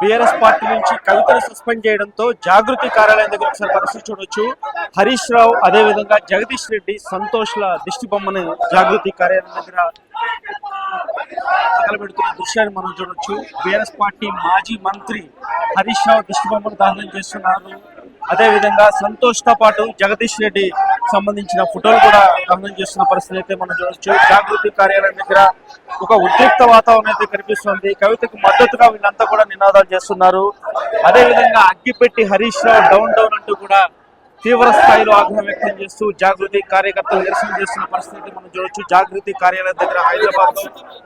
BRS party నుంచి కవితను suspend చేయడంతో జాగృతి కార్యాలయం దగ్గర ఒకసారి పరిస్థితి చూడొచ్చు. హరీష్ రావు అదే విధంగా జగదీష్ రెడ్డి సంతోష్ల దిష్టి బొమ్మను జాగృతి కార్యాలయం దగ్గర తగలబెడుతున్న దృశ్యాన్ని మనం చూడొచ్చు. బీఆర్ఎస్ పార్టీ మాజీ మంత్రి హరీష్ రావు దిష్టి బొమ్మను దహనం చేస్తున్నారు. అదే విధంగా సంతోష్తో పాటు జగదీష్ రెడ్డి సంబంధించిన ఫోటోలు కూడా దహనం చేస్తున్న పరిస్థితి అయితే మనం చూడొచ్చు. జాగృతి కార్యాలయం దగ్గర ఒక ఉద్రిక్త వాతావరణం అయితే కనిపిస్తుంది. కవితకు మద్దతుగా వీళ్ళంతా కూడా నినాదాలు చేస్తున్నారు. అదే విధంగా అగ్గిపెట్టి హరీష్ రావు డౌన్ డౌన్ అంటూ కూడా తీవ్ర స్థాయిలో ఆగ్రహం వ్యక్తం చేస్తూ జాగృతి కార్యకర్తలు నిరసన చేస్తున్న పరిస్థితి మనం చూడొచ్చు. జాగృతి కార్యాలయం దగ్గర హైదరాబాద్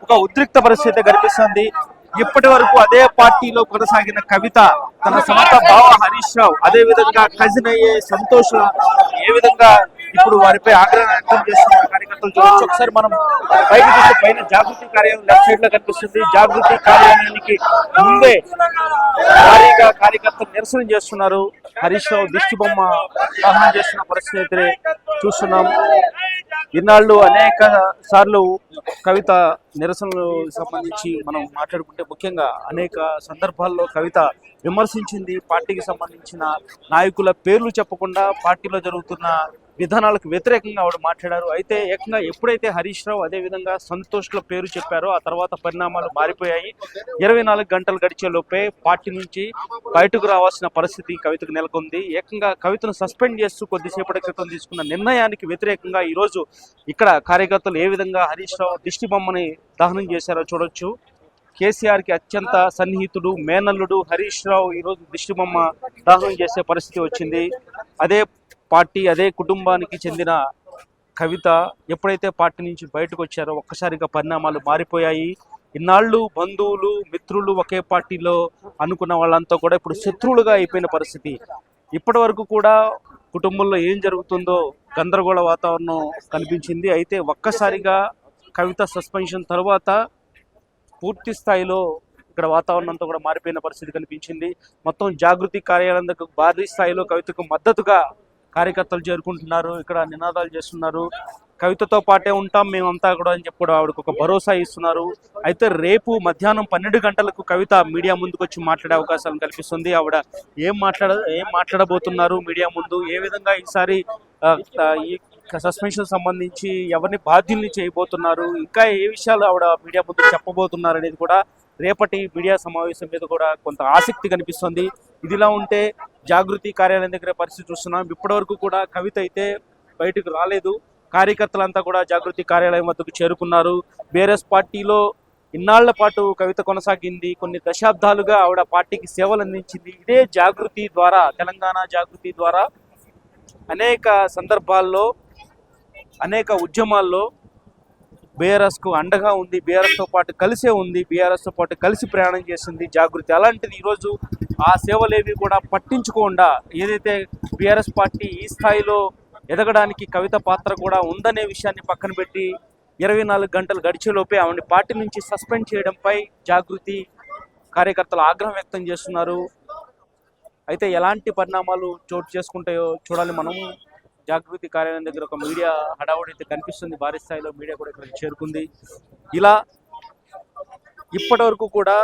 ఒక ఉద్రిక్త పరిస్థితి కనిపిస్తుంది. ఇప్పటి వరకు అదే పార్టీలో కొనసాగిన కవిత తన సొంత బావ హరీష్ రావు అదే విధంగా కజిన్ అయ్యే సంతోష్ ఏ విధంగా ఇప్పుడు వారిపై ఆగ్రహం వ్యక్తం చేస్తున్న కార్యకర్తలు చూడొచ్చు. ఒకసారి మనం పైకి చూస్తే పైన జాగృతి కార్యాలయం లెఫ్ట్ సైడ్లో కనిపిస్తుంది. జాగృతి కార్యాలయానికి ముందే భారీగా కార్యకర్తలు నిరసన చేస్తున్నారు. హరీష్ రావు దిష్టి బొమ్మ దహనం చేస్తున్న పరిస్థితి అయితే చూస్తున్నాం. ఇన్నాళ్ళు అనేక సార్లు కవిత నిరసనలు సంబంధించి మనం మాట్లాడుకుంటే ముఖ్యంగా అనేక సందర్భాల్లో కవిత విమర్శించింది. పార్టీకి సంబంధించిన నాయకుల పేర్లు చెప్పకుండా పార్టీలో జరుగుతున్న విధానాలకు వ్యతిరేకంగా ఆవిడ మాట్లాడారు. అయితే ఏకంగా ఎప్పుడైతే హరీష్ రావు అదే విధంగా సంతోష్ల పేరు చెప్పారో ఆ తర్వాత పరిణామాలు మారిపోయాయి. ఇరవై నాలుగు గంటలు గడిచే లోపే పార్టీ నుంచి బయటకు రావాల్సిన పరిస్థితి కవితకు నెలకొంది. ఏకంగా కవితను సస్పెండ్ చేస్తూ కొద్దిసేపటి క్రితం తీసుకున్న నిర్ణయానికి వ్యతిరేకంగా ఈరోజు ఇక్కడ కార్యకర్తలు ఏ విధంగా హరీష్ రావు దిష్టి బొమ్మని దహనం చేశారో చూడొచ్చు. కేసీఆర్కి అత్యంత సన్నిహితుడు మేనల్లుడు హరీష్ రావు ఈరోజు దిష్టి బొమ్మ దహనం చేసే పరిస్థితి వచ్చింది. అదే పార్టీ అదే కుటుంబానికి చెందిన కవిత ఎప్పుడైతే పార్టీ నుంచి బయటకు వచ్చారో ఒక్కసారిగా పరిణామాలు మారిపోయాయి. ఇన్నాళ్ళు బంధువులు మిత్రులు ఒకే పార్టీలో అనుకున్న వాళ్ళంతా కూడా ఇప్పుడు శత్రువులుగా అయిపోయిన పరిస్థితి. ఇప్పటి వరకు కూడా కుటుంబంలో ఏం జరుగుతుందో గందరగోళ వాతావరణం కనిపించింది. అయితే ఒక్కసారిగా కవిత సస్పెన్షన్ తర్వాత పూర్తి స్థాయిలో ఇక్కడ వాతావరణం అంతా కూడా మారిపోయిన పరిస్థితి కనిపించింది. మొత్తం జాగృతి కార్యాలయం భారీ స్థాయిలో కవితకు మద్దతుగా కార్యకర్తలు చేరుకుంటున్నారు ఇక్కడ నినాదాలు చేస్తున్నారు. కవితతో పాటే ఉంటాం మేమంతా కూడా అని చెప్పి కూడా ఆవిడకు ఒక భరోసా ఇస్తున్నారు. అయితే రేపు మధ్యాహ్నం పన్నెండు గంటలకు కవిత మీడియా ముందుకు వచ్చి మాట్లాడే అవకాశాలు కల్పిస్తుంది. ఆవిడ ఏం మాట్లాడ ఏం మాట్లాడబోతున్నారు మీడియా ముందు? ఏ విధంగా ఈసారి ఈ సస్పెన్షన్ సంబంధించి ఎవరిని బాధ్యుల్ని చేయబోతున్నారు? ఇంకా ఏ విషయాలు ఆవిడ మీడియా ముందు చెప్పబోతున్నారు అనేది కూడా రేపటి మీడియా సమావేశం మీద కూడా కొంత ఆసక్తి కనిపిస్తుంది. ఇదిలా ఉంటే జాగృతి కార్యాలయం దగ్గర పరిస్థితి చూస్తున్నాం. ఇప్పటివరకు కూడా కవిత అయితే బయటకు రాలేదు. కార్యకర్తలంతా కూడా జాగృతి కార్యాలయం వద్దకు చేరుకున్నారు. బీఆర్ఎస్ పార్టీలో ఇన్నాళ్ళ పాటు కవిత కొనసాగింది. కొన్ని దశాబ్దాలుగా ఆవిడ పార్టీకి సేవలు అందించింది. ఇదే జాగృతి ద్వారా తెలంగాణ జాగృతి ద్వారా అనేక సందర్భాల్లో అనేక ఉద్యమాల్లో బీఆర్ఎస్కు అండగా ఉంది బీఆర్ఎస్తో పాటు కలిసే ఉంది బీఆర్ఎస్తో పాటు కలిసి ప్రయాణం చేసింది జాగృతి. అలాంటిది ఈరోజు ఆ సేవలేవి కూడా పట్టించుకోకుండా ఏదైతే బీఆర్ఎస్ పార్టీ ఈ స్థాయిలో ఎదగడానికి కవిత పాత్ర కూడా ఉందనే విషయాన్ని పక్కన పెట్టి ఇరవై నాలుగు గంటలు గడిచేలోపే ఆమె పార్టీ నుంచి సస్పెండ్ చేయడంపై జాగృతి కార్యకర్తలు ఆగ్రహం వ్యక్తం చేస్తున్నారు. అయితే ఎలాంటి పరిణామాలు చోటు చేసుకుంటాయో చూడాలి మనం. జాగృతి కార్యాలయం దగ్గర ఒక మీడియా హడావుడి అయితే కనిపిస్తుంది. భారీ స్థాయిలో మీడియా కూడా ఇక్కడికి చేరుకుంది. ఇలా ఇప్పటి వరకు కూడా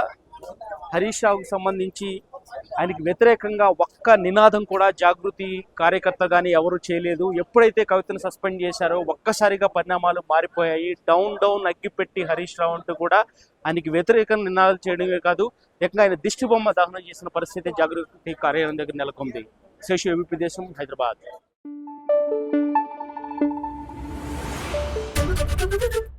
హరీష్ రావుకు సంబంధించి ఆయనకి వ్యతిరేకంగా ఒక్క నినాదం కూడా జాగృతి కార్యకర్త కానీ ఎవరు చేయలేదు. ఎప్పుడైతే కవితను సస్పెండ్ చేశారో ఒక్కసారిగా పరిణామాలు మారిపోయాయి. డౌన్ డౌన్ అగ్గిపెట్టి హరీష్ రావు అంటూ కూడా ఆయనకి వ్యతిరేకంగా నినాదాలు చేయడమే కాదు ఏకంగా ఆయన దిష్టి బొమ్మ దహనం చేసిన పరిస్థితి జాగృతి కార్యాలయం దగ్గర నెలకొంది. శేషు ఏబీపీ దేశం హైదరాబాద్. Thank you.